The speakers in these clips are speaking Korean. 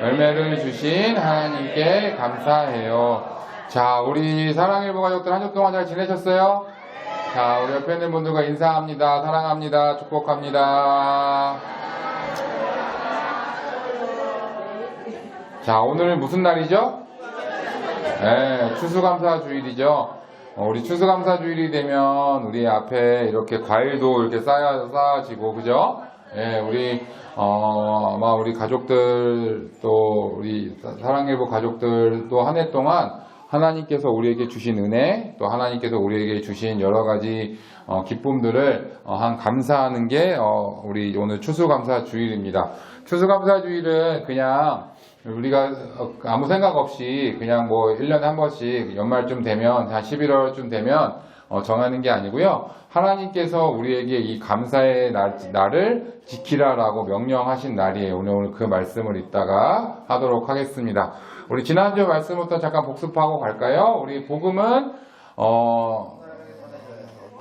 열매를 주신 하나님께 감사해요. 자, 우리 사랑일보 가족들 한 주 동안 잘 지내셨어요? 자, 우리 옆에 있는 분들과 인사합니다. 사랑합니다. 축복합니다. 자, 오늘 무슨 날이죠? 네, 추수감사 주일이죠. 어, 우리 추수감사 주일이 되면 우리 앞에 이렇게 과일도 이렇게 쌓여, 쌓아지고, 그죠? 예, 우리, 어, 아마 우리 가족들, 또 우리 사랑일보 가족들 또한해 동안 하나님께서 우리에게 주신 은혜, 또 하나님께서 우리에게 주신 여러 가지 어, 기쁨들을 어, 한 감사하는 게 어, 우리 오늘 추수감사 주일입니다. 추수감사 주일은 그냥 우리가 어, 아무 생각 없이 그냥 뭐 1년에 한 번씩 연말쯤 되면 한 11월쯤 되면 어, 정하는 게 아니고요. 하나님께서 우리에게 이 감사의 날, 날을 지키라라고 명령하신 날이에요. 오늘, 오늘 그 말씀을 이따가 하도록 하겠습니다. 우리 지난주 말씀부터 잠깐 복습하고 갈까요? 우리 복음은 어,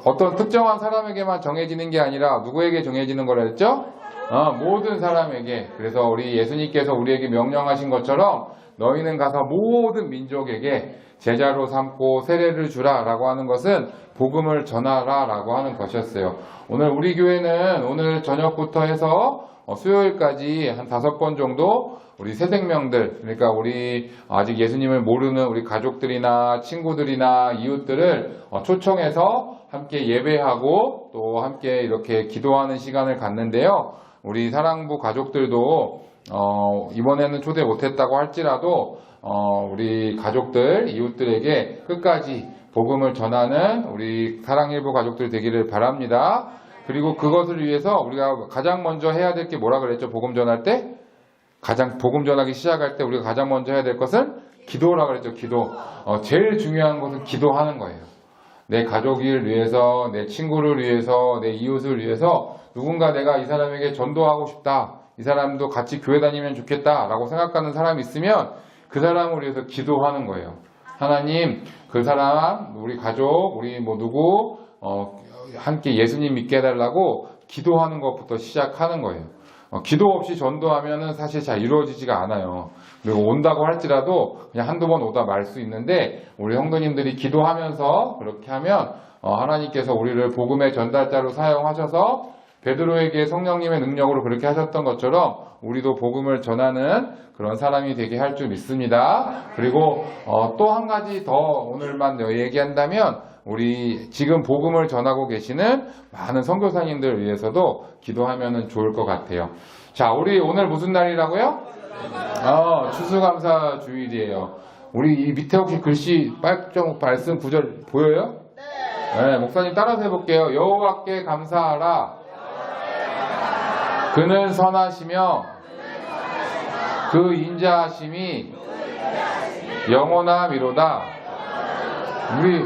어떤 특정한 사람에게만 정해지는 게 아니라 누구에게 정해지는 거라 했죠? 어, 모든 사람에게. 그래서 우리 예수님께서 우리에게 명령하신 것처럼 너희는 가서 모든 민족에게 제자로 삼고 세례를 주라 라고 하는 것은 복음을 전하라 라고 하는 것이었어요. 오늘 우리 교회는 오늘 저녁부터 해서 어, 수요일까지 한 다섯 번 정도 우리 새 생명들 그러니까 우리 아직 예수님을 모르는 우리 가족들이나 친구들이나 이웃들을 어, 초청해서 함께 예배하고 또 함께 이렇게 기도하는 시간을 갖는데요. 우리 사랑부 가족들도 어, 이번에는 초대 못했다고 할지라도 어, 우리 가족들 이웃들에게 끝까지 복음을 전하는 우리 사랑일부 가족들 되기를 바랍니다. 그리고 그것을 위해서 우리가 가장 먼저 해야 될 게 뭐라 그랬죠? 복음 전할 때? 가장 복음 전하기 시작할 때 우리가 가장 먼저 해야 될 것은 기도라 그랬죠. 기도. 어, 제일 중요한 것은 기도하는 거예요. 내 가족을 위해서, 내 친구를 위해서, 내 이웃을 위해서 누군가 내가 이 사람에게 전도하고 싶다. 이 사람도 같이 교회 다니면 좋겠다라고 생각하는 사람이 있으면 그 사람을 위해서 기도하는 거예요. 하나님, 그 사람, 우리 가족, 우리 뭐 누구, 어, 함께 예수님 믿게 해달라고 기도하는 것부터 시작하는 거예요. 어, 기도 없이 전도하면은 사실 잘 이루어지지가 않아요. 그리고 온다고 할지라도 그냥 한두 번 오다 말 수 있는데 우리 형도님들이 기도하면서 그렇게 하면 어, 하나님께서 우리를 복음의 전달자로 사용하셔서 베드로에게 성령님의 능력으로 그렇게 하셨던 것처럼 우리도 복음을 전하는 그런 사람이 되게 할 줄 믿습니다. 그리고 어, 또 한 가지 더 오늘만 얘기한다면 우리 지금 복음을 전하고 계시는 많은 선교사님들 위해서도 기도하면 좋을 것 같아요. 자, 우리 오늘 무슨 날이라고요? 어, 추수감사 주일이에요. 우리 이 밑에 혹시 글씨 빨정 말씀 구절 보여요? 네. 목사님 따라서 해볼게요. 여호와께 감사하라. 그는 선하시며 그 인자하심이 영원하미로다. 우리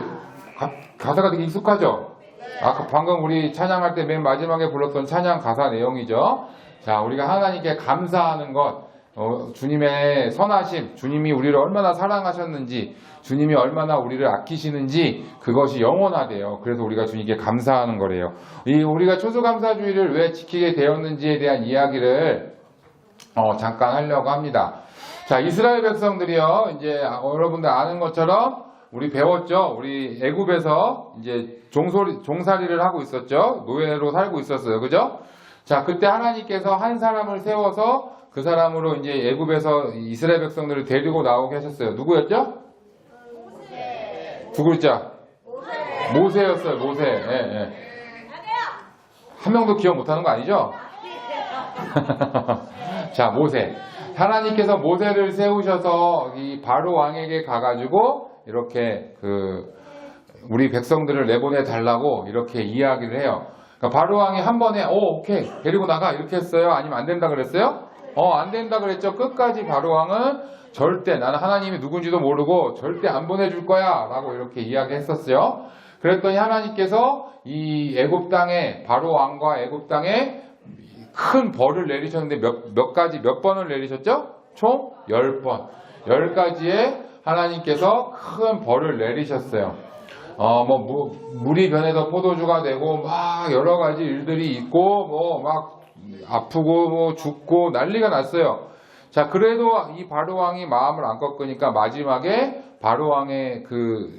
가, 가사가 되게 익숙하죠? 아까 방금 우리 찬양할 때 맨 마지막에 불렀던 찬양 가사 내용이죠. 자, 우리가 하나님께 감사하는 것, 어, 주님의 선하심, 주님이 우리를 얼마나 사랑하셨는지, 주님이 얼마나 우리를 아끼시는지 그것이 영원하대요. 그래서 우리가 주님께 감사하는 거래요. 이 우리가 추수감사주의를 왜 지키게 되었는지에 대한 이야기를 어, 잠깐 하려고 합니다. 자, 이스라엘 백성들이요. 이제 여러분들 아는 것처럼 우리 배웠죠. 우리 애굽에서 이제 종소리, 종살이를 하고 있었죠. 노예로 살고 있었어요. 그죠? 자, 그때 하나님께서 한 사람을 세워서 그 사람으로 이제 애굽에서 이스라엘 백성들을 데리고 나오게 하셨어요. 누구였죠? 두 글자. 모세 였어요. 모세. 예, 예. 한 명도 기억 못하는 거 아니죠? 자, 모세. 하나님께서 모세를 세우셔서 이 바로 왕에게 가가지고 이렇게 그 우리 백성들을 내보내 달라고 이렇게 이야기를 해요. 그러니까 바로 왕이 한 번에 오 오케이 데리고 나가 이렇게 했어요. 아니면 안 된다 그랬어요? 어 안 된다 그랬죠. 끝까지 바로 왕은 절대 나는 하나님이 누군지도 모르고 절대 안 보내줄 거야 라고 이렇게 이야기했었어요. 그랬더니 하나님께서 이 애굽 땅에 바로 왕과 애굽 땅에 큰 벌을 내리셨는데 몇, 몇 가지, 몇 번을 내리셨죠? 총 10번. 10가지의 하나님께서 큰 벌을 내리셨어요. 어, 뭐, 무, 물이 변해서 포도주가 되고, 막 여러 가지 일들이 있고, 뭐, 막 아프고, 뭐 죽고 난리가 났어요. 자, 그래도 이 바로 왕이 마음을 안 꺾으니까 마지막에 바로 왕의 그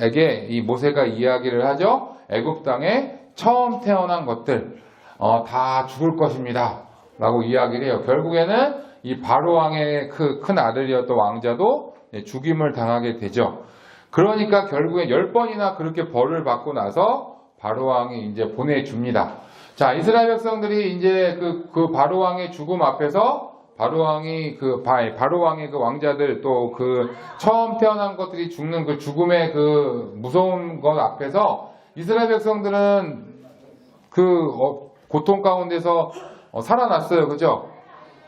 에게 이 모세가 이야기를 하죠. 애굽 땅에 처음 태어난 것들 어, 다 죽을 것입니다. 라고 이야기를 해요. 결국에는 이 바로 왕의 그 큰 아들이었던 왕자도 예, 죽임을 당하게 되죠. 그러니까 결국에 열 번이나 그렇게 벌을 받고 나서 바로 왕이 이제 보내줍니다. 자, 이스라엘 백성들이 이제 그, 그 바로 왕의 죽음 앞에서 바로 왕이 그 바- 바로 왕의 그 왕자들 또 그 처음 태어난 것들이 죽는 그 죽음의 그 무서운 것 앞에서 이스라엘 백성들은 그 어, 고통 가운데서 어, 살아났어요. 그죠?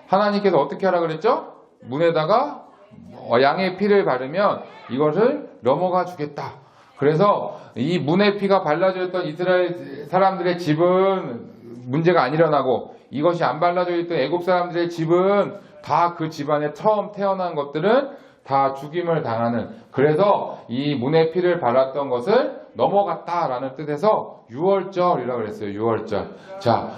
하나님께서 어떻게 하라 그랬죠? 문에다가 어, 양의 피를 바르면 이것을 넘어가 주겠다. 그래서 이 문의 피가 발라져 있던 이스라엘 사람들의 집은 문제가 안 일어나고 이것이 안 발라져 있던 애굽 사람들의 집은 다 그 집안에 처음 태어난 것들은 다 죽임을 당하는 그래서 이 문의 피를 발랐던 것을 넘어갔다라는 뜻에서 유월절이라고 그랬어요. 유월절. 자,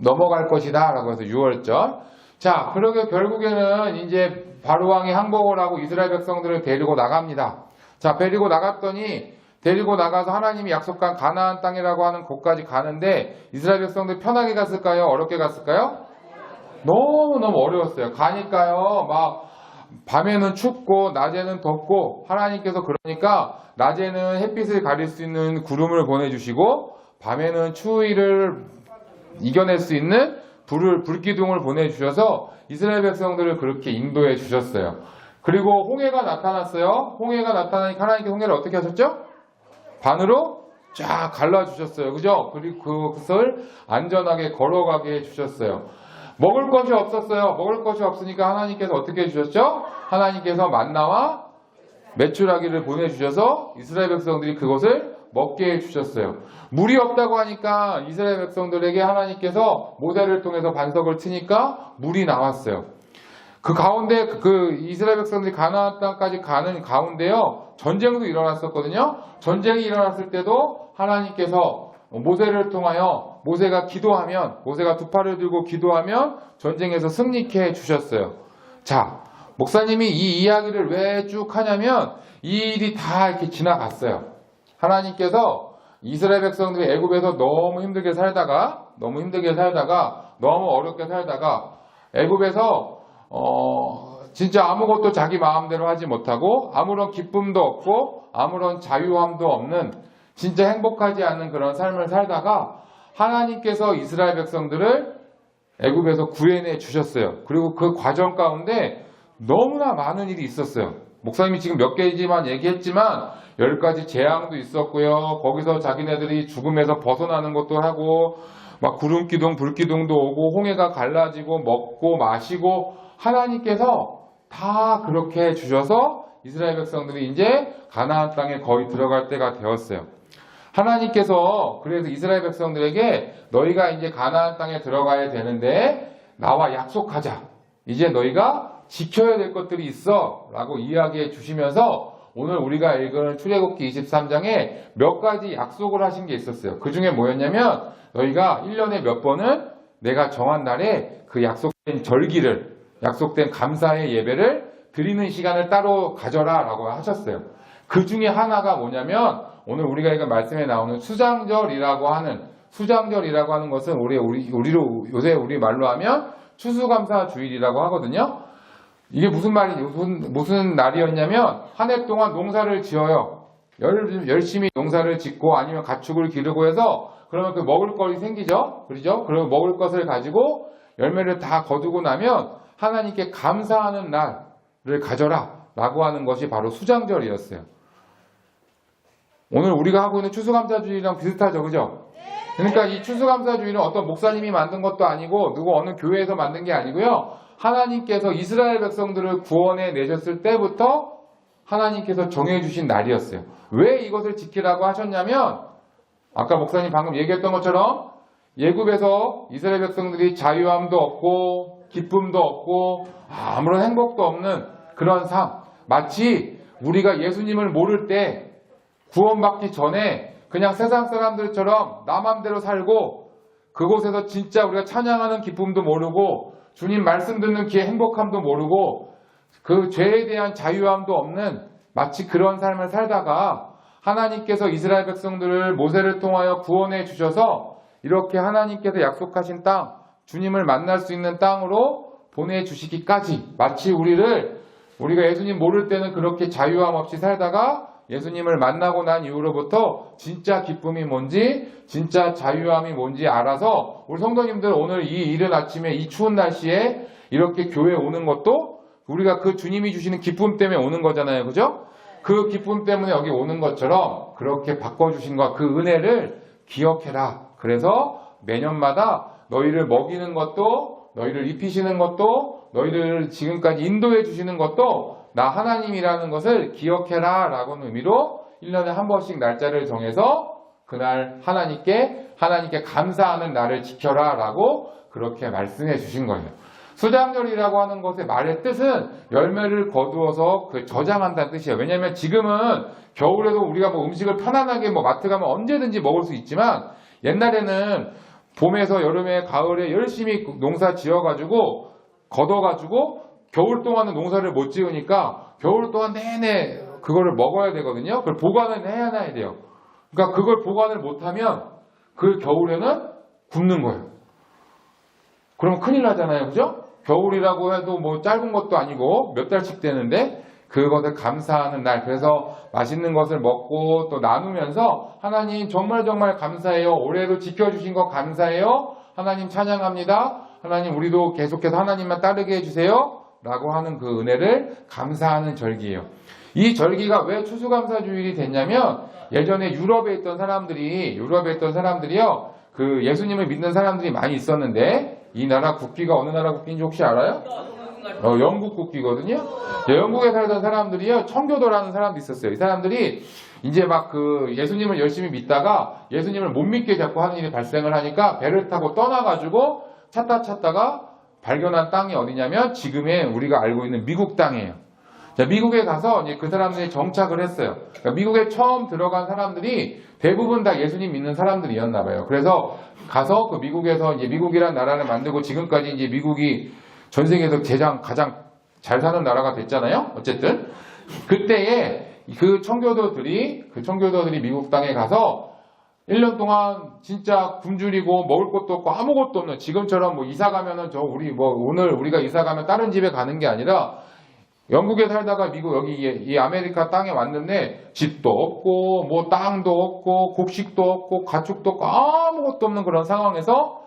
넘어갈 것이다라고 해서 유월절. 자, 그러게 결국에는 이제 바로 왕이 항복을 하고 이스라엘 백성들을 데리고 나갑니다. 자, 데리고 나갔더니 데리고 나가서 하나님이 약속한 가나안 땅이라고 하는 곳까지 가는데 이스라엘 백성들 편하게 갔을까요? 어렵게 갔을까요? 너무너무 어려웠어요. 가니까요, 막 밤에는 춥고 낮에는 덥고 하나님께서 그러니까 낮에는 햇빛을 가릴 수 있는 구름을 보내주시고 밤에는 추위를 이겨낼 수 있는 불을 불기둥을 보내주셔서 이스라엘 백성들을 그렇게 인도해 주셨어요. 그리고 홍해가 나타났어요. 홍해가 나타나니까 하나님께서 홍해를 어떻게 하셨죠? 반으로 쫙 갈라 주셨어요. 그죠? 그리고 그것을 안전하게 걸어가게 해 주셨어요. 먹을 것이 없었어요. 먹을 것이 없으니까 하나님께서 어떻게 해 주셨죠? 하나님께서 만나와 메추라기를 보내주셔서 이스라엘 백성들이 그것을 먹게 해주셨어요. 물이 없다고 하니까 이스라엘 백성들에게 하나님께서 모세를 통해서 반석을 트니까 물이 나왔어요. 그 가운데 그 이스라엘 백성들이 가나안 땅까지 가는 가운데요 전쟁도 일어났었거든요. 전쟁이 일어났을 때도 하나님께서 모세를 통하여 모세가 기도하면 모세가 두 팔을 들고 기도하면 전쟁에서 승리케 해 주셨어요. 자, 목사님이 이 이야기를 왜 쭉 하냐면 이 일이 다 이렇게 지나갔어요. 하나님께서 이스라엘 백성들이 애굽에서 너무 힘들게 살다가 너무 힘들게 살다가 너무 어렵게 살다가 애굽에서 어 진짜 아무것도 자기 마음대로 하지 못하고 아무런 기쁨도 없고 아무런 자유함도 없는 진짜 행복하지 않은 그런 삶을 살다가 하나님께서 이스라엘 백성들을 애굽에서 구해내 주셨어요. 그리고 그 과정 가운데 너무나 많은 일이 있었어요. 목사님이 지금 몇 개지만 얘기했지만 열 가지 재앙도 있었고요. 거기서 자기네들이 죽음에서 벗어나는 것도 하고 막 구름 기둥, 불 기둥도 오고 홍해가 갈라지고 먹고 마시고 하나님께서 다 그렇게 해 주셔서 이스라엘 백성들이 이제 가나안 땅에 거의 들어갈 때가 되었어요. 하나님께서 그래서 이스라엘 백성들에게 너희가 이제 가나안 땅에 들어가야 되는데 나와 약속하자. 이제 너희가 지켜야 될 것들이 있어 라고 이야기해 주시면서 오늘 우리가 읽은 출애굽기 23장에 몇 가지 약속을 하신 게 있었어요. 그 중에 뭐였냐면 너희가 1년에 몇 번은 내가 정한 날에 그 약속된 절기를 약속된 감사의 예배를 드리는 시간을 따로 가져라 라고 하셨어요. 그 중에 하나가 뭐냐면 오늘 우리가 읽은 말씀에 나오는 수장절이라고 하는 수장절이라고 하는 것은 우리 우리 우리로 요새 우리 말로 하면 추수감사 주일이라고 하거든요. 이게 무슨 말이 무슨 무슨 날이었냐면 한 해 동안 농사를 지어요. 열, 열심히 농사를 짓고 아니면 가축을 기르고 해서 그러면 그 먹을 거리 생기죠. 그러죠? 그리고 먹을 것을 가지고 열매를 다 거두고 나면 하나님께 감사하는 날을 가져라 라고 하는 것이 바로 수장절이었어요. 오늘 우리가 하고 있는 추수감사주일이랑 비슷하죠. 그죠? 그러니까 이 추수감사주일은 어떤 목사님이 만든 것도 아니고 누구 어느 교회에서 만든 게 아니고요. 하나님께서 이스라엘 백성들을 구원해 내셨을 때부터 하나님께서 정해주신 날이었어요. 왜 이것을 지키라고 하셨냐면 아까 목사님 방금 얘기했던 것처럼 예굽에서 이스라엘 백성들이 자유함도 없고 기쁨도 없고 아무런 행복도 없는 그런 삶. 마치 우리가 예수님을 모를 때 구원받기 전에 그냥 세상 사람들처럼 나 맘대로 살고 그곳에서 진짜 우리가 찬양하는 기쁨도 모르고 주님 말씀 듣는 귀의 행복함도 모르고 그 죄에 대한 자유함도 없는 마치 그런 삶을 살다가 하나님께서 이스라엘 백성들을 모세를 통하여 구원해 주셔서 이렇게 하나님께서 약속하신 땅, 주님을 만날 수 있는 땅으로 보내주시기까지 마치 우리를 우리가 예수님 모를 때는 그렇게 자유함 없이 살다가 예수님을 만나고 난 이후로부터 진짜 기쁨이 뭔지 진짜 자유함이 뭔지 알아서 우리 성도님들 오늘 이 이른 아침에 이 추운 날씨에 이렇게 교회 오는 것도 우리가 그 주님이 주시는 기쁨 때문에 오는 거잖아요. 그죠? 그 기쁨 때문에 여기 오는 것처럼 그렇게 바꿔주신 것, 그 은혜를 기억해라. 그래서 매년마다 너희를 먹이는 것도, 너희를 입히시는 것도, 너희를 지금까지 인도해 주시는 것도 나 하나님이라는 것을 기억해라. 라고는 의미로 1년에 한 번씩 날짜를 정해서 그날 하나님께, 하나님께 감사하는 날을 지켜라. 라고 그렇게 말씀해 주신 거예요. 수장절이라고 하는 것의 말의 뜻은 열매를 거두어서 그 저장한다는 뜻이에요. 왜냐하면 지금은 겨울에도 우리가 뭐 음식을 편안하게 뭐 마트 가면 언제든지 먹을 수 있지만 옛날에는 봄에서 여름에 가을에 열심히 농사 지어가지고 걷어가지고 겨울 동안은 농사를 못 지으니까 겨울 동안 내내 그거를 먹어야 되거든요. 그걸 보관을 해놔야 돼요. 그러니까 그걸 보관을 못하면 그 겨울에는 굶는 거예요. 그럼 큰일 나잖아요. 그죠? 겨울이라고 해도 뭐 짧은 것도 아니고 몇 달씩 되는데 그것을 감사하는 날. 그래서 맛있는 것을 먹고 또 나누면서 하나님 정말 정말 감사해요. 올해도 지켜주신 거 감사해요. 하나님 찬양합니다. 하나님 우리도 계속해서 하나님만 따르게 해주세요. 라고 하는 그 은혜를 감사하는 절기예요. 이 절기가 왜 추수감사주일이 됐냐면 예전에 유럽에 있던 사람들이 유럽에 있던 사람들이요 그 예수님을 믿는 사람들이 많이 있었는데 이 나라 국기가 어느 나라 국기인지 혹시 알아요? 어, 영국 국기거든요. 예, 영국에 살던 사람들이요 청교도라는 사람도 있었어요. 이 사람들이 이제 막 그 예수님을 열심히 믿다가 예수님을 못 믿게 자꾸 하는 일이 발생을 하니까 배를 타고 떠나가지고 찾다 찾다가 발견한 땅이 어디냐면 지금의 우리가 알고 있는 미국 땅이에요. 자, 미국에 가서 이제 그 사람들이 정착을 했어요. 그러니까 미국에 처음 들어간 사람들이 대부분 다 예수님 믿는 사람들이었나 봐요. 그래서 가서 그 미국에서 이제 미국이란 나라를 만들고 지금까지 이제 미국이 전 세계에서 가장 가장 잘 사는 나라가 됐잖아요. 어쨌든 그때에 그 청교도들이 그 청교도들이 미국 땅에 가서 1년 동안 진짜 굶주리고 먹을 것도 없고 아무것도 없는 지금처럼 뭐 이사 가면은 저 우리 뭐 오늘 우리가 이사 가면 다른 집에 가는 게 아니라 영국에 살다가 미국 여기 이, 이 아메리카 땅에 왔는데 집도 없고 뭐 땅도 없고 곡식도 없고 가축도 없고 아무것도 없는 그런 상황에서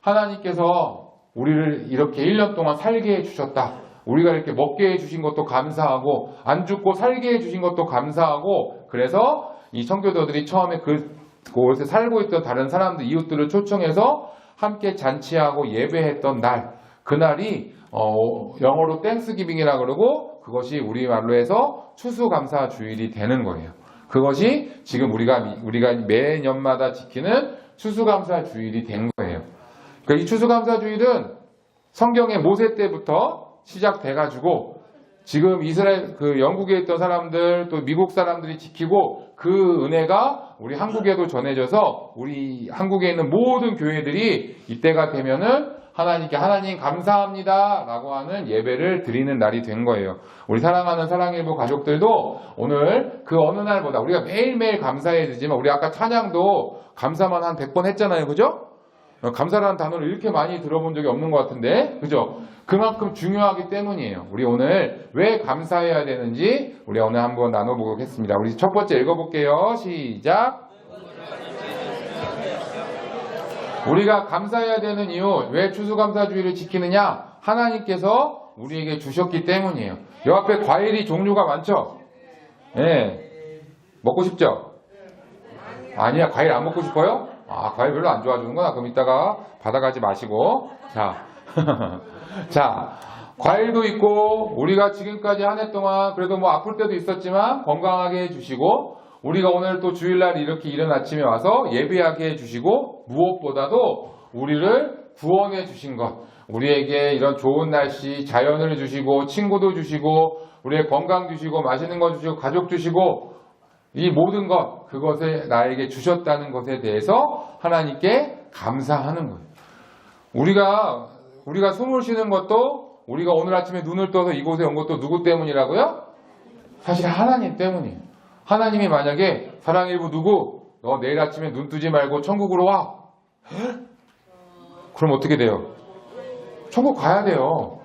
하나님께서 우리를 이렇게 1년 동안 살게 해주셨다. 우리가 이렇게 먹게 해주신 것도 감사하고 안 죽고 살게 해주신 것도 감사하고 그래서 이 청교도들이 처음에 그 그곳에 살고 있던 다른 사람들 이웃들을 초청해서 함께 잔치하고 예배했던 날 그날이 어, 영어로 땡스기빙이라 그러고 그것이 우리말로 해서 추수감사 주일이 되는 거예요. 그것이 지금 우리가 우리가 매년마다 지키는 추수감사 주일이 된 거예요. 그러니까 이 추수감사 주일은 성경의 모세 때부터 시작돼 가지고 지금 이스라엘 그 영국에 있던 사람들 또 미국 사람들이 지키고 그 은혜가 우리 한국에도 전해져서 우리 한국에 있는 모든 교회들이 이때가 되면은 하나님께 하나님 감사합니다 라고 하는 예배를 드리는 날이 된 거예요. 우리 사랑하는 사랑일부 가족들도 오늘 그 어느 날보다 우리가 매일매일 감사해야 되지만 우리 아까 찬양도 감사만 한 100번 했잖아요. 그죠? 어, 감사라는 단어를 이렇게 많이 들어본 적이 없는 것 같은데, 그죠? 그만큼 중요하기 때문이에요. 우리 오늘 왜 감사해야 되는지 우리 오늘 한번 나눠보겠습니다. 우리 첫 번째 읽어볼게요. 시작. 우리가 감사해야 되는 이유, 왜 추수감사주의를 지키느냐? 하나님께서 우리에게 주셨기 때문이에요. 요 앞에 과일이 종류가 많죠? 예. 네. 먹고 싶죠? 아니야, 과일 안 먹고 싶어요? 아, 과일 별로 안 좋아하는구나. 그럼 이따가 받아가지 마시고. 자. 자. 과일도 있고, 우리가 지금까지 한 해 동안 그래도 뭐 아플 때도 있었지만 건강하게 해주시고, 우리가 오늘 또 주일날 이렇게 이른 아침에 와서 예배하게 해주시고, 무엇보다도 우리를 구원해 주신 것. 우리에게 이런 좋은 날씨, 자연을 주시고, 친구도 주시고, 우리의 건강 주시고, 맛있는 거 주시고, 가족 주시고, 이 모든 것, 그것을 나에게 주셨다는 것에 대해서 하나님께 감사하는 거예요. 우리가 우리가 숨을 쉬는 것도 우리가 오늘 아침에 눈을 떠서 이곳에 온 것도 누구 때문이라고요? 사실 하나님 때문이에요. 하나님이 만약에 사랑 일부 누구 너 내일 아침에 눈 뜨지 말고 천국으로 와. 그럼 어떻게 돼요? 천국 가야 돼요.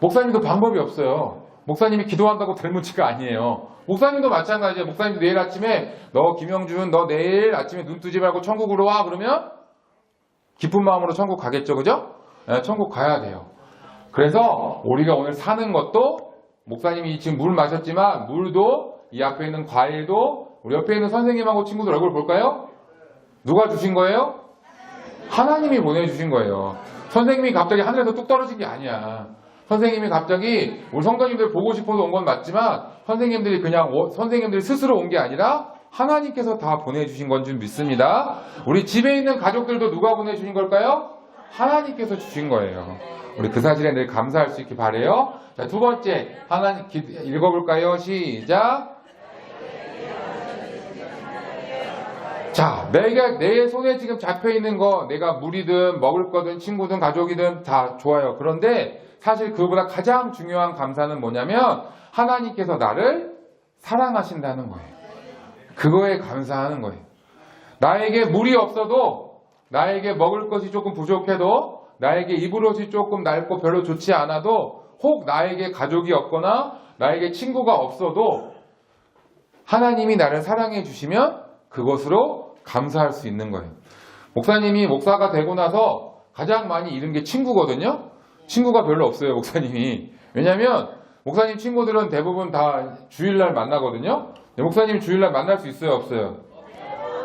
목사님도 방법이 없어요. 목사님이 기도한다고 될 문제가 아니에요. 목사님도 마찬가지예요. 목사님도 내일 아침에 너 김영준 너 내일 아침에 눈 뜨지 말고 천국으로 와 그러면 기쁜 마음으로 천국 가겠죠, 그죠? 네, 천국 가야 돼요. 그래서 우리가 오늘 사는 것도 목사님이 지금 물 마셨지만 물도 이 앞에 있는 과일도 우리 옆에 있는 선생님하고 친구들 얼굴 볼까요? 누가 주신 거예요? 하나님이 보내주신 거예요. 선생님이 갑자기 하늘에서 뚝 떨어진 게 아니야. 선생님이 갑자기 우리 성도님들 보고 싶어서 온 건 맞지만 선생님들이 그냥 워- 선생님들이 스스로 온 게 아니라 하나님께서 다 보내주신 건 줄 믿습니다. 우리 집에 있는 가족들도 누가 보내주신 걸까요? 하나님께서 주신 거예요. 우리 그 사실에 늘 감사할 수 있길 바래요. 자, 두 번째 하나님 기- 읽어볼까요? 시작. 자, 내가 내 손에 지금 잡혀 있는 거, 내가 물이든 먹을 거든 친구든 가족이든 다 좋아요. 그런데 사실 그보다 가장 중요한 감사는 뭐냐면 하나님께서 나를 사랑하신다는 거예요. 그거에 감사하는 거예요. 나에게 물이 없어도 나에게 먹을 것이 조금 부족해도 나에게 입을 옷이 조금 낡고 별로 좋지 않아도 혹 나에게 가족이 없거나 나에게 친구가 없어도 하나님이 나를 사랑해 주시면 그것으로 감사할 수 있는 거예요. 목사님이 목사가 되고 나서 가장 많이 잃은 게 친구거든요. 친구가 별로 없어요, 목사님이. 왜냐면 목사님 친구들은 대부분 다 주일날 만나거든요. 목사님 주일날 만날 수 있어요, 없어요?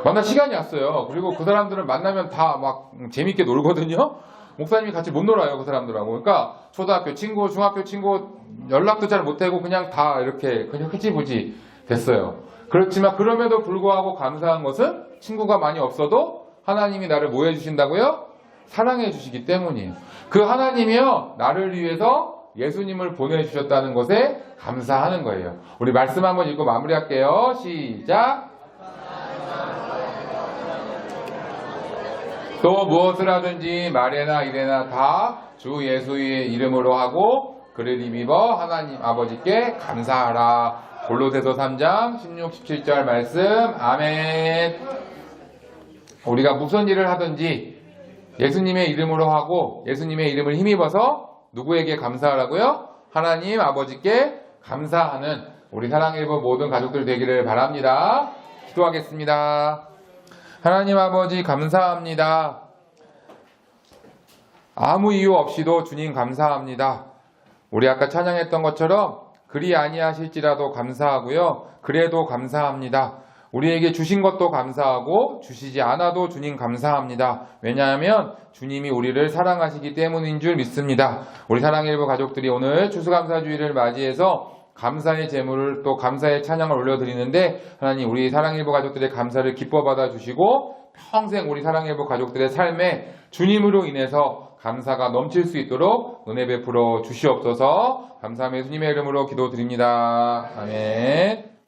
만날 시간이 왔어요. 그리고 그 사람들은 만나면 다 막 재밌게 놀거든요. 목사님이 같이 못 놀아요, 그 사람들하고. 그러니까 초등학교 친구, 중학교 친구 연락도 잘 못하고 그냥 다 이렇게 그냥 흐지부지 됐어요. 그렇지만 그럼에도 불구하고 감사한 것은 친구가 많이 없어도 하나님이 나를 뭐 해주신다고요? 사랑해 주시기 때문이에요. 그 하나님이요, 나를 위해서 예수님을 보내주셨다는 것에 감사하는 거예요. 우리 말씀 한번 읽고 마무리할게요. 시작. 또 무엇을 하든지 말에나 이래나 다 주 예수의 이름으로 하고 그를 힘입어 하나님 아버지께 감사하라. 골로새서 3장 16, 17절 말씀. 아멘. 우리가 무슨 일을 하든지 예수님의 이름으로 하고 예수님의 이름을 힘입어서 누구에게 감사하라고요? 하나님 아버지께 감사하는 우리 사랑일부 모든 가족들 되기를 바랍니다. 기도하겠습니다. 하나님 아버지 감사합니다. 아무 이유 없이도 주님 감사합니다. 우리 아까 찬양했던 것처럼 그리 아니하실지라도 감사하고요. 그래도 감사합니다. 우리에게 주신 것도 감사하고 주시지 않아도 주님 감사합니다. 왜냐하면 주님이 우리를 사랑하시기 때문인 줄 믿습니다. 우리 사랑일부 가족들이 오늘 추수감사주의를 맞이해서 감사의 제물을 또 감사의 찬양을 올려드리는데 하나님 우리 사랑일부 가족들의 감사를 기뻐 받아 주시고 평생 우리 사랑일부 가족들의 삶에 주님으로 인해서 감사가 넘칠 수 있도록 은혜 베풀어 주시옵소서 감사함의 주님의 이름으로 기도드립니다. 아멘.